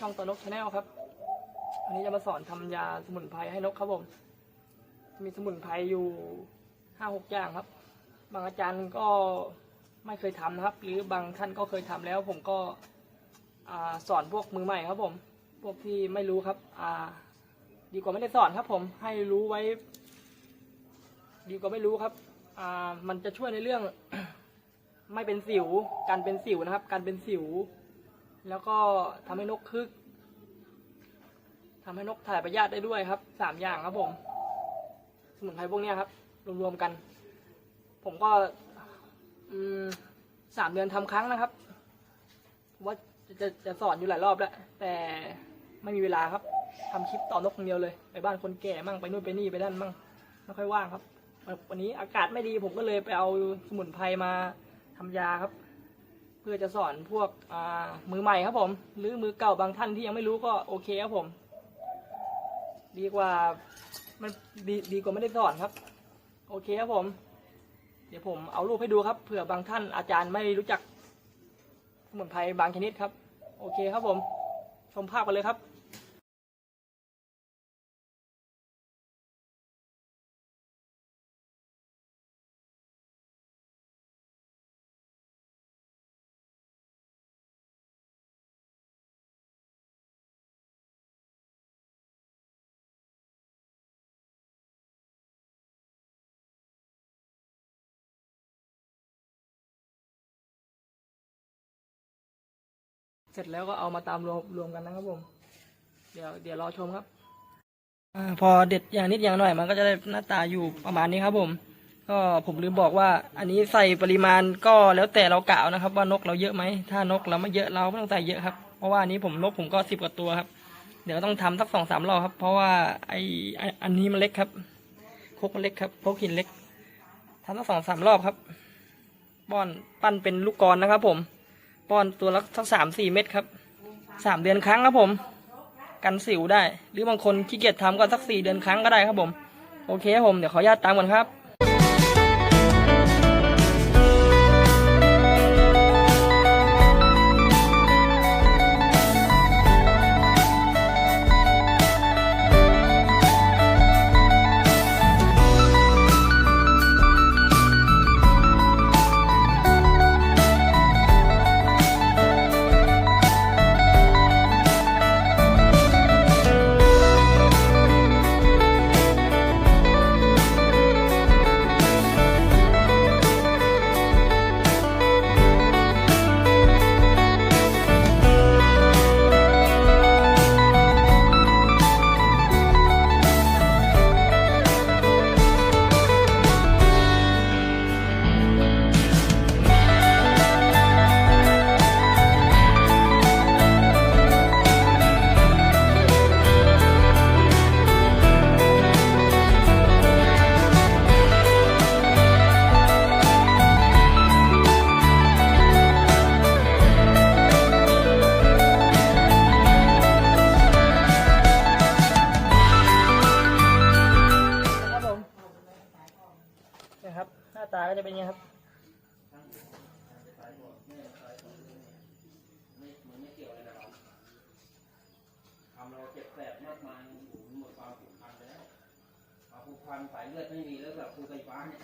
ช่องตัวนกชาแนลครับวันนี้จะมาสอนทำยาสมุนไพรให้นกครับผม มีสมุนไพรอยู่ห้าหกอย่างครับ บางอาจารย์ก็ไม่เคยทำนะครับ หรือบางท่านก็เคยทำแล้ว ผมก็อสอนพวกมือใหม่ครับผม พวกที่ไม่รู้ครับอ่าดีกว่าไม่ได้สอนครับ ผมให้รู้ไว้ ดีกว่าไม่รู้ครับอ่ามันจะช่วยในเรื่อง ไม่เป็นสิว การเป็นสิวนะครับ การเป็นสิว แล้วก็ทำให้นกคึกทำให้นกถ่ายประยาธิได้ด้วยครับสามอย่างครับผม สมุนไพรพวกนี้ครับรวมๆกัน ผมก็สามเดือนทำครั้งนะครับว่าจะจะจะสอนอยู่หลายรอบแล้ว แต่ไม่มีเวลาครับทำคลิปต่อนกคนเดียวเลย ไปบ้านคนแก่มั่งไปนู่นไปนี่ไปนั่นมั่งไม่ค่อยว่างครับ วันนี้อากาศไม่ดีผมก็เลยไปเอาสมุนไพรมาทำยาครับ พื่อจะสอนพวกมือใหม่ครับผม หรือมือเก่าบางท่านที่ยังไม่รู้ก็โอเคครับผม ดีกว่ามันดีดีกว่าไม่ได้สอนครับ โอเคครับผม เดี๋ยวผมเอารูปให้ดูครับเผื่อบางท่านอาจารย์ไม่รู้จักสมุนไพรบางชนิดครับ โอเคครับผม ชมภาพกันเลยครับ สร็จแล้วก็เอามาตามรวมรวมกันนะครับผม เดี๋ยวเดี๋ยวรอชมครับอพอเด็ดอย่างนิดอย่างหน่อยมันก็จะได้หน้าตาอยู่ประมาณนี้ครับผม ก็ผมลืมบอกว่า อันนี้ใส่ปริมาณก็แล้วแต่เรากะเอานะครับ ว่านกเราเยอะไหมถ้านกเราไม่เยอะเราไม่ต้องใส่เยอะครับเพราะว่าอันนี้ผมนกผมก็สิบกว่าตัวครับ เดี๋ยวต้องทำสักสองสามรอบครับ เพราะว่าไอไอ้อันนี้มันเล็กครับคกมันเล็กครับพกหินเล็กทำสักสองสามรอบครับป้อนปั้นเป็นลูกกรนะครับผม ป้อนตัวละสักสามสี่เม็ดครับสามเดือนครั้งครับผม กันสิวได้ หรือบางคนขี้เกียจทำก็สักสี่เดือนครั้งก็ได้ครับผม โอเคครับผมเดี๋ยวขออนุญาตตามก่อนครับ นะครับ หน้าตาก็จะเป็นยังไงครับทำเราเจ็บแสบมากมายโอ้โหหมดความผูกพันแล้วความผูกพันสายเลือดไม่มีแล้วแบบคือไฟฟ้าเนี่ย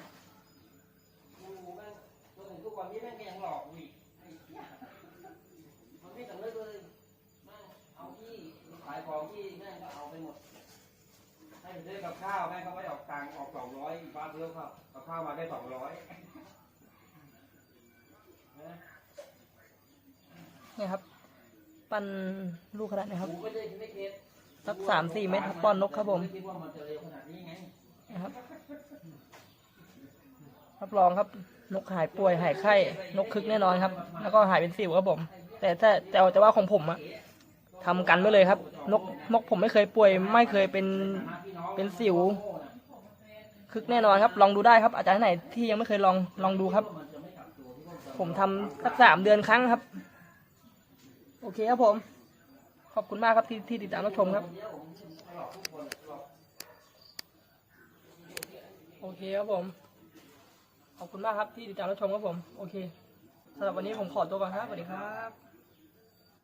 โอ้โหแม่งจนถึงทุกวันนี้แม่งก็ยังหลอกกูอีกไอ้เหี้ยมันไม่สำนึกเลยแม่งเอาที่ขายของที่แม่งก็เอาไปหมดให้ไปซื้อกับข้าวแม่งก็ไม่ออก ตังค์ออกสองร้อยบ้านเพื่อนครับกับข้าวมาได้สองร้อยนี่ครับ ปั้นลูกขนาดนี้ครับกูไม่ได้ไม่เก็ตสักสามสี่เม็ดครับป้อนนกครับผมไคิดว่ามันจะเร็วขนาดนี้ไงนะครับรับรองครับ นกหายป่วยหายไข้ นกคึกแน่นอนครับ แล้วก็หายเป็นสิวครับผม แต่แต่แต่แต่ว่าของผมอะทำกันไว้เลยครับ นกนกผมไม่เคยป่วย ไม่เคยเป็นเป็นสิว คึกแน่นอนครับ ลองดูได้ครับ อาจารย์ไหนที่ยังไม่เคยลองลองดูครับ ผมทำสักสามเดือนครั้งครับ โอเคครับผม ขอบคุณมากครับที่ที่ติดตามรับชมครับ โอเคครับผม ขอบคุณมากครับที่ติดตามรับชมครับผม โอเคสำหรับวันนี้ผมขอตัวก่อนครับสวัสดีครับ